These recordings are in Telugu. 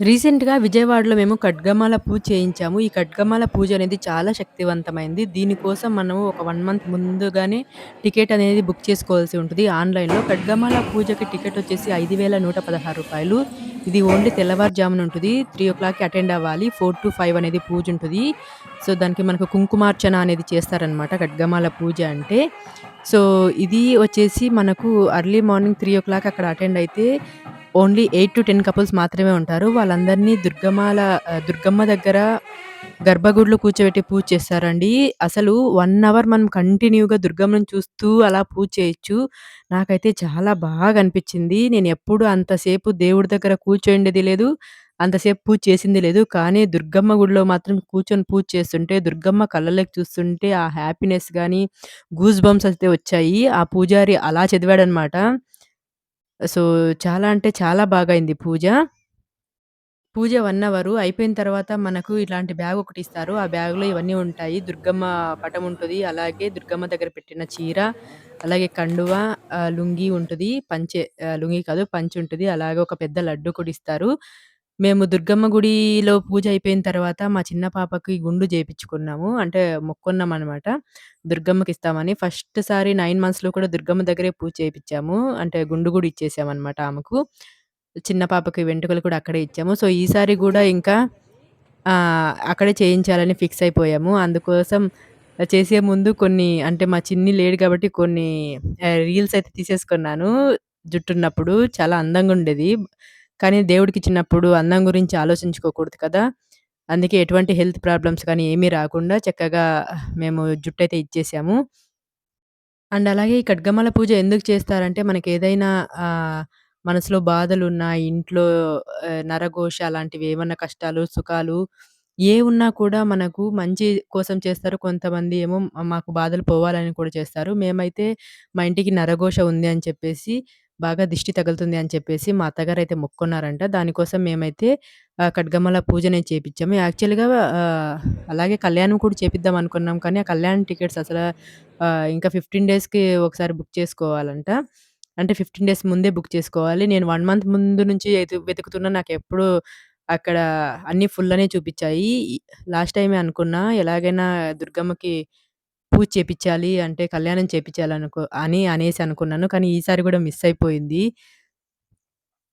రీసెంట్‌గా విజయవాడలో మేము ఖడ్గమాల పూజ చేయించాము. ఈ ఖడ్గమాల పూజ అనేది చాలా శక్తివంతమైంది. దీనికోసం మనము ఒక వన్ మంత్ ముందుగానే టికెట్ అనేది బుక్ చేసుకోవాల్సి ఉంటుంది ఆన్‌లైన్‌లో. ఖడ్గమాల పూజకి టికెట్ వచ్చేసి ఐదు వేల నూట పదహారు రూపాయలు ఇది ఓన్లీ తెల్లవారుజామున ఉంటుంది త్రీ ఓ క్లాక్కి అటెండ్ అవ్వాలి. 4-5 అనేది పూజ ఉంటుంది సో, దానికి మనకు కుంకుమార్చన అనేది చేస్తారనమాట ఖడ్గమాల పూజ అంటే. సో, ఇది వచ్చేసి మనకు అర్లీ మార్నింగ్ 3:00 అక్కడ అటెండ్ అయితే ఓన్లీ 8-10 కపుల్స్ మాత్రమే ఉంటారు. వాళ్ళందరినీ దుర్గమాల దుర్గమ్మ దగ్గర గర్భగుడిలో కూర్చోబెట్టి పూజ చేస్తారండి. అసలు వన్ అవర్ మనం కంటిన్యూగా దుర్గమ్మని చూస్తూ అలా పూజ చేయొచ్చు. నాకైతే చాలా బాగా అనిపించింది. నేను ఎప్పుడు అంతసేపు దేవుడి దగ్గర కూర్చోండేది లేదు. అంతసేపు పూజ చేసింది లేదు. కానీ దుర్గమ్మ గుడిలో మాత్రం కూర్చొని పూజ చేస్తుంటే, దుర్గమ్మ కళ్ళలోకి చూస్తుంటే ఆ హ్యాపీనెస్ కానీ గూస్ బంప్స్ అయితే వచ్చాయి. ఆ పూజారి అలా చదివాడనమాట. సో, చాలా అంటే చాలా బాగా అయింది పూజ. పూజ 1 అవరు అయిపోయిన తర్వాత మనకు ఇలాంటి బ్యాగ్ ఒకటి ఇస్తారు. ఆ బ్యాగ్‌లో ఇవన్నీ ఉంటాయి. దుర్గమ్మ పటం ఉంటది. అలాగే దుర్గమ్మ దగ్గర పెట్టిన చీర, అలాగే కండువ, ఆహ్, లుంగీ ఉంటది. పంచె ఆహ్, లుంగీ కాదు పంచి ఉంటది. అలాగే ఒక పెద్ద లడ్డు కూడా ఇస్తారు. మేము దుర్గమ్మ గుడిలో పూజ అయిపోయిన తర్వాత మా చిన్న పాపకి గుండు చేపించుకున్నాము. అంటే మొక్కుకున్నామనమాట. దుర్గమ్మకి ఇస్తామని. ఫస్ట్ సారి 9 మంత్స్‌లో కూడా దుర్గమ్మ దగ్గరే పూజ చేయించాము అంటే గుండు కూడా ఇచ్చేసామనమాట ఆమెకు. చిన్న పాపకి వెంట్రుకలు కూడా అక్కడే ఇచ్చాము. సో, ఈసారి గూడా ఇంకా ఆహ్, అక్కడే చేయించాలని ఫిక్స్ అయిపోయాము. అందుకోసం చేసే ముందు కొన్ని అంటే మా చిన్ని లేడు కాబట్టి కొన్ని ఆహ్, రీల్స్ అయితే తీసేసుకున్నాను. జుట్టున్నప్పుడు చాలా అందంగా కానీ దేవుడికి చిన్నప్పుడు అందం గురించి ఆలోచించుకోకూడదు కదా! అందుకే ఎటువంటి హెల్త్ ప్రాబ్లమ్స్ కానీ ఏమీ రాకుండా చక్కగా మేము జుట్టు అయితే ఇచ్చేసాము. అండ్ అలాగే ఈ ఖడ్గమాల పూజ ఎందుకు చేస్తారంటే మనకి ఏదైనా మనసులో బాధలు ఉన్నా ఇంట్లో నరఘోష అలాంటివి ఏమన్నా కష్టాలు, సుఖాలు ఏ ఉన్నా కూడా మనకు మంచి కోసం చేస్తారు. కొంతమంది ఏమో మాకు బాధలు పోవాలని కూడా చేస్తారు. మేమైతే మా ఇంటికి నరఘోష ఉంది అని చెప్పేసి, బాగా దిష్టి తగులుతుంది అని చెప్పేసి మా అత్తగారు అయితే మొక్కున్నారంట దానికోసం మేమైతే ఆహ్, పూజ పూజనే చేపించాము యాక్చువల్‌గా ఆహ్, అలాగే కళ్యాణం కూడా చేపిద్దాం అనుకున్నాం. కానీ ఆ కళ్యాణం టికెట్స్ అసలు ఆహ్, ఇంకా 15 డేస్‌కి ఒకసారి బుక్ చేసుకోవాలంట. అంటే 15 డేస్ ముందే బుక్ చేసుకోవాలి. నేను 1 మంత్ ముందు నుంచి ఎతు వెతుకుతున్నా నాకెప్పుడు అక్కడ అన్నీ ఫుల్ అనే చూపించాయి లాస్ట్ టైమే అనుకున్నా ఎలాగైనా దుర్గమ్మకి పూజ చేపిచ్చాలి అంటే కళ్యాణం చేపిచ్చాలనుకో అని అనేసి అనుకున్నాను. కానీ ఈసారి గూడా మిస్ అయిపోయింది.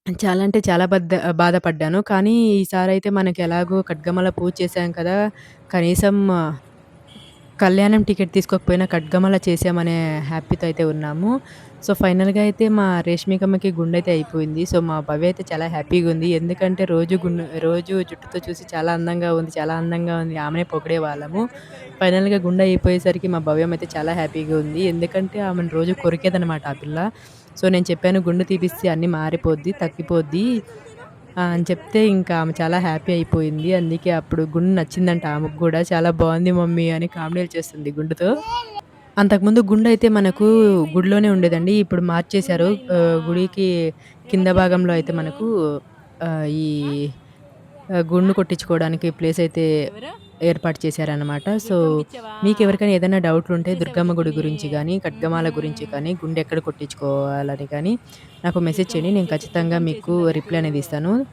చాలా అంటే చాలా బద్ద బాధపడ్డాను. కానీ ఈసారైతే మనకి ఎలాగో ఖడ్గమాల పూజ చేశాం కదా! కనీసం కళ్యాణం టికెట్ తీసుకోకపోయినా ఖడ్గమాల చేసామనే హ్యాపీతో అయితే ఉన్నాము. సో, ఫైనల్‌గా అయితే మా రేష్మికమ్మకి గుండయితే అయిపోయింది. సో, మా భవ్య అయితే చాలా హ్యాపీగా ఉంది ఎందుకంటే రోజు గుండు రోజు జుట్టుతో చూసి చాలా అందంగా ఉంది, చాలా అందంగా ఉంది ఆమెనే పొగిడేవాళ్ళము. ఫైనల్‌గా గుండె అయిపోయేసరికి మా భవ్యం అయితే చాలా హ్యాపీగా ఉంది. ఎందుకంటే ఆమెను రోజు కొరికేదనమాట ఆ పిల్ల. సో, నేను చెప్పాను గుండు తీపిస్తే అన్నీ మారిపోద్ది, తగ్గిపోద్ది అని చెప్తే ఇంకా ఆమె చాలా హ్యాపీ అయిపోయింది. అందుకే అప్పుడు గుండు నచ్చిందంట ఆమెకు కూడా చాలా బాగుంది మమ్మీ అని కామెడీలు చేస్తుంది గుండుతో. అంతకుముందు గుండయితే మనకు గుడిలోనే ఉండేదండి. ఇప్పుడు మార్చేశారు. గుడికి కింద భాగంలో అయితే మనకు ఈ గుండు కొట్టించుకోవడానికి ప్లేస్ అయితే ఏర్పాటు చేశారనమాట. సో, మీకెవరికైనా ఏదైనా డౌట్లుంటే దుర్గమ్మ గుడి గురించి గానీ, ఖడ్గమాల గురించి కానీ, గుండెక్కడ కొట్టించుకోవాలని కానీ నాకు మెసేజ్ చేయండి. నేను ఖచ్చితంగా మీకు రిప్లై అనేది ఇస్తాను.